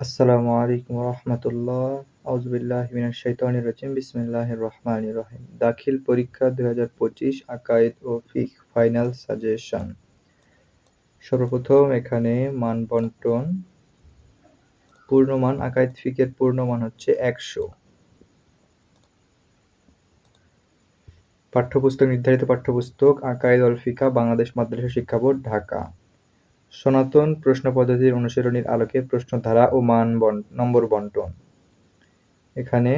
আসসালামু আলাইকুম রহমতুল্লাহ। আউজবিল্লাহ মিনাশ শাইতানির রাজিম। বিসমিল্লাহির রহমানির রহিম। দাখিল পরীক্ষা দুই হাজার পঁচিশ আকাইদ ও ফিক ফাইনাল সাজেশন। সর্বপ্রথম এখানে মান বন্টন। পূর্ণমান আকাইদ ফিকের পূর্ণমান হচ্ছে একশো। পাঠ্যপুস্তক, নির্ধারিত পাঠ্যপুস্তক আকাইদ অল ফিকা, বাংলাদেশ মাদ্রাসা শিক্ষা বোর্ড, ঢাকা। সনাতন প্রশ্ন পদ্ধতির অনুসরণীর আলোকে প্রশ্ন ধারা ও মান নম্বর বন্টন। এখানে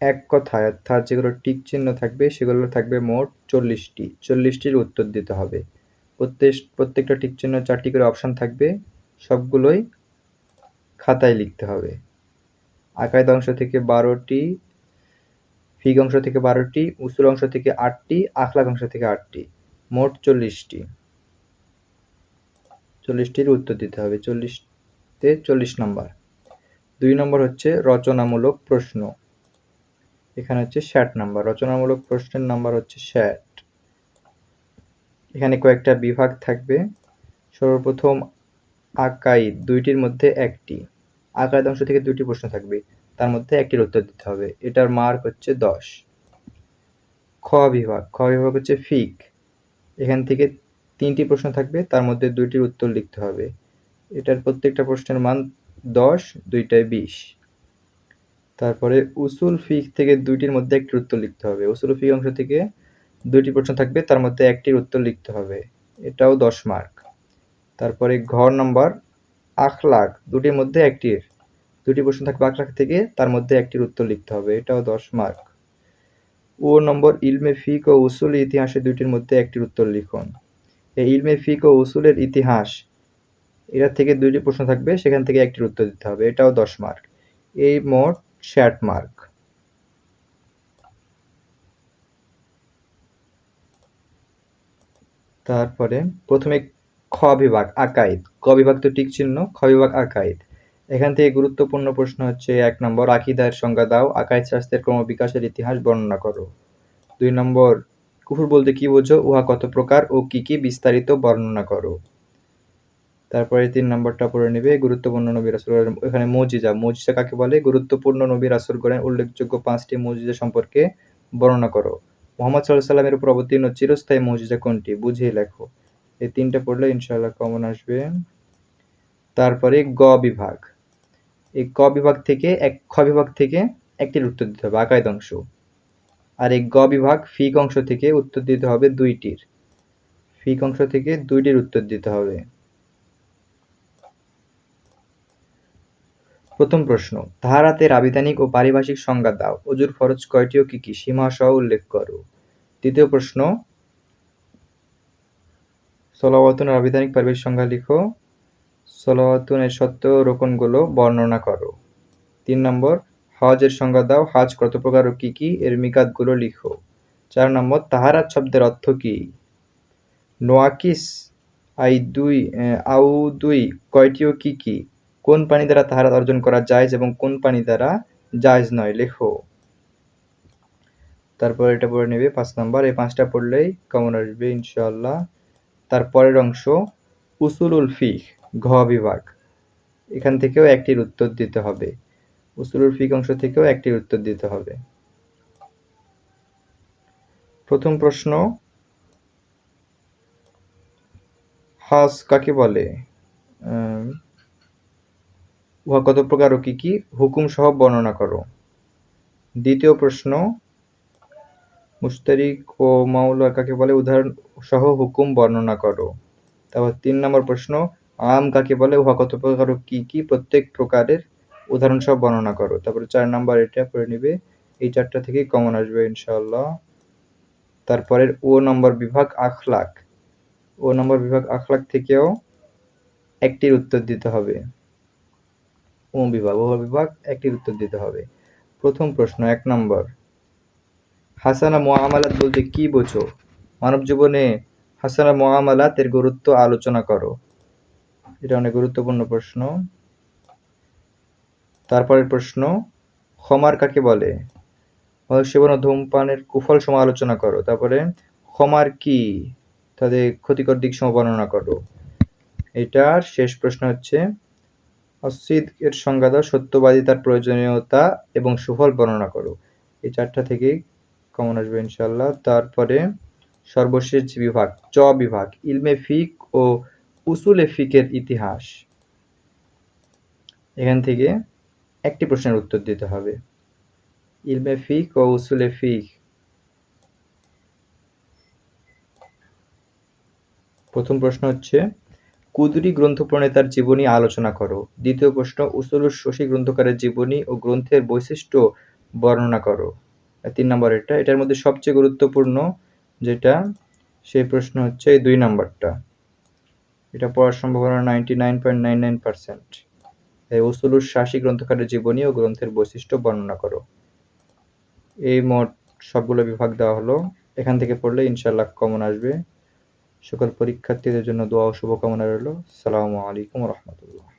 এক কথায় অর্থাৎ যেগুলো টিক চিহ্ন থাকবে, সেগুলো থাকবে মোট চল্লিশটি। চল্লিশটির উত্তর দিতে হবে। প্রত্যেক প্রত্যেকটা টিক চিহ্ন চারটি করে অপশান থাকবে, সবগুলোই খাতায় লিখতে হবে। আকায়দ অংশ থেকে বারোটি, ফিগ অংশ থেকে বারোটি, উসুল অংশ থেকে আটটি আখলাক অংশ থেকে আটটি। মোট চল্লিশটি। চল্লিশটির উত্তর দিতে হবে। চল্লিশতে চল্লিশ নম্বর। দুই নম্বর হচ্ছে রচনামূলক প্রশ্ন। এখানে হচ্ছে ষাট নাম্বার। রচনামূলক প্রশ্নের নাম্বার হচ্ছে ষাট। এখানে কয়েকটা বিভাগ থাকবে। সর্বপ্রথম আকাইদ, দুইটির মধ্যে একটি। আকাইদ অংশ থেকে দুইটি প্রশ্ন থাকবে। তার মধ্যে একটির উত্তর দিতে হবে। এটার মার্ক হচ্ছে দশ। খ বিভাগ। খ বিভাগ হচ্ছে ফিক। এখান থেকে তিনটি প্রশ্ন থাকবে, তার মধ্যে দুইটির উত্তর লিখতে হবে। এটার প্রত্যেকটা প্রশ্নের মান দশ, দুইটায় বিশ। তারপরে উসুল ফিক থেকে দুইটির মধ্যে একটির উত্তর লিখতে হবে। উসুল ফিক অংশ থেকে দুইটি প্রশ্ন থাকবে, তার মধ্যে একটির উত্তর লিখতে হবে। এটাও দশ মার্ক। তারপরে ঘর নম্বর আখলাখ দুটির মধ্যে একটির। দুটি প্রশ্ন থাকবে আখলাখ থেকে, তার মধ্যে একটির উত্তর লিখতে হবে। এটাও দশ মার্ক। ও নম্বর, ইলমে ফিক ও উসুল ইতিহাসে দুইটির মধ্যে একটির উত্তর লিখুন। ইলমে ফিক ও উসুলের ইতিহাস। এটা থেকে দুইটি প্রশ্ন থাকবে, সেখান থেকে একটির উত্তর দিতে হবে। এটাও দশ মার্ক। এই মোট ষাট মার্ক। তারপরে প্রথমে খ বিভাগ, আকাইদ। ক বিভাগ তো টিক চিহ্ন, খ বিভাগ, আকাইদ। এখান থেকে গুরুত্বপূর্ণ প্রশ্ন হচ্ছে এক নম্বর, আকিদার সংজ্ঞা দাও। আকাইদ শাস্ত্রের ক্রমবিকাশের ইতিহাস বর্ণনা করো। দুই নম্বর কুফুর বলতে কি বোঝো? উহা কত প্রকার ও কি কি বিস্তারিত বর্ণনা করো? তারপরে তিন নম্বরটা পড়ে নেবে, গুরুত্বপূর্ণ নবী রাসুল এখানে মজিজা মজিজা কাকে বলে? গুরুত্বপূর্ণ নবী রাসুলগণের উল্লেখযোগ্য পাঁচটি মজিজা সম্পর্কে বর্ণনা করো। মোহাম্মদ সাল্লাহ সাল্লামের উপর অবতীর্ণ চিরস্থায়ী মজিজা কোনটি? বুঝিয়ে লেখো। এই তিনটা পড়লে ইনশাল্লাহ কমন আসবে। তারপরে গ বিভাগ। এই ক বিভাগ থেকে এক, খ বিভাগ থেকে একটির উত্তর দিতে হবে আকায়দ অংশ আর এই গ বিভাগ ফিক অংশ থেকে উত্তর দিতে হবে দুইটির। ফিক অংশ থেকে দুইটির উত্তর দিতে হবে। প্রথম প্রশ্ন তাহারাতের আবিধানিক ও পারিভাষিক সংজ্ঞা দাও। অজুর ফরজ কয়টি ও কি কি? সীমা সহ উল্লেখ করো। দ্বিতীয় প্রশ্ন সলাওয়াতুনের আবিধানিক পারিভাষিক সংজ্ঞা লিখো। সলাওয়াতুনের সত্য রোকনগুলো বর্ণনা করো। তিন নম্বর হজের সংজ্ঞা দাও, হাজ কত প্রকার ও কি কি, এর মিকাতগুলো লিখো। চার নম্বর, তাহারাত শব্দের অর্থ কি? নোয়াকিস, আই দুই আউ দুই, কয়টি ও কি কি? কোন পানি দ্বারা তাহারা অর্জন করা যায় এবং কোন পানি দ্বারা জায়জ নয়, লেখো। তারপর এটা পড়ে নেবে, পাঁচ নাম্বার, এই পাঁচটা পড়লেই কমন আসবে ইনশাল্লাহ তারপরের অংশ, উসুলুল ফিক ঘ বিভাগ। এখান থেকেও একটির উত্তর দিতে হবে। উসুলুল ফিক অংশ থেকেও একটি উত্তর দিতে হবে। প্রথম প্রশ্ন, হাস কাকে বলে? উহা কত প্রকার ও কি কি? হুকুম সহ বর্ণনা করো। দ্বিতীয় প্রশ্ন মুস্তারিক ও মাউলা কাকে বলে? উদাহরণ সহ হুকুম বর্ণনা করো। তারপর তিন নম্বর প্রশ্ন, আম কাকে বলে? উহা কত প্রকার ও কি কি? প্রত্যেক প্রকারের উদাহরণ সব বর্ণনা করো। তারপরে চার নাম্বার এটা পড়ে নিবে। এই চারটা থেকেই কমন আসবে ইনশাআল্লাহ। তারপরের ও নম্বর বিভাগ আখলাক। ও নম্বর বিভাগ আখলাক থেকেও একটির উত্তর দিতে হবে। ও বিভাগ ও বিভাগ একটির উত্তর দিতে হবে। প্রথম প্রশ্ন, এক নম্বর। হাসানা মোয়ামালাত বলতে কি বোঝো? মানব জীবনে হাসানা মোয়ামালাত এর গুরুত্ব আলোচনা করো। এটা অনেক গুরুত্বপূর্ণ প্রশ্ন। তারপরের প্রশ্ন, ক্ষমার কাকে বলে? সেবন ও ধূমপানের কুফল সমালোচনা করো। তারপরে, ক্ষমার কি? তাদের ক্ষতিকর দিক সম বর্ণনা করো। এটার শেষ প্রশ্ন হচ্ছে অসিদ এর সংজ্ঞা দাও সত্যবাদিতার প্রয়োজনীয়তা এবং সুফল বর্ণনা করো। এই চারটা থেকেই কমন আসবে ইনশাল্লাহ তারপরে, সর্বশেষ বিভাগ, চ বিভাগ, ইলমে ফিক ও উসুলে ফিকের ইতিহাস। এখান থেকে একটি প্রশ্নের উত্তর দিতে হবে। ইলমে ফিক ও উসুলে ফিক। প্রথম প্রশ্ন হচ্ছে, কুদরি গ্রন্থ প্রণেতার জীবনী আলোচনা করো। দ্বিতীয় প্রশ্ন উসুলুস শশী গ্রন্থকারের জীবনী ও গ্রন্থের বৈশিষ্ট্য বর্ণনা করো। তিন নম্বর এটা। এটার মধ্যে সবচেয়ে গুরুত্বপূর্ণ যেটা, সেই প্রশ্ন হচ্ছে এই দুই নম্বরটা। এটা পড়ার সম্ভাবনা ninety nine point nine nine percent এই উসুলুস শাসী গ্রন্থকারের জীবনী ও গ্রন্থের বৈশিষ্ট্য বর্ণনা করো। এই মোট সবগুলো বিভাগ দেওয়া হলো। এখান থেকে পড়লে ইনশাল্লাহ কমন আসবে। সকল পরীক্ষার্থীদের জন্য দোয়া ও শুভকামনা রইল। সালামু আলাইকুম রহমতুল্লাহ।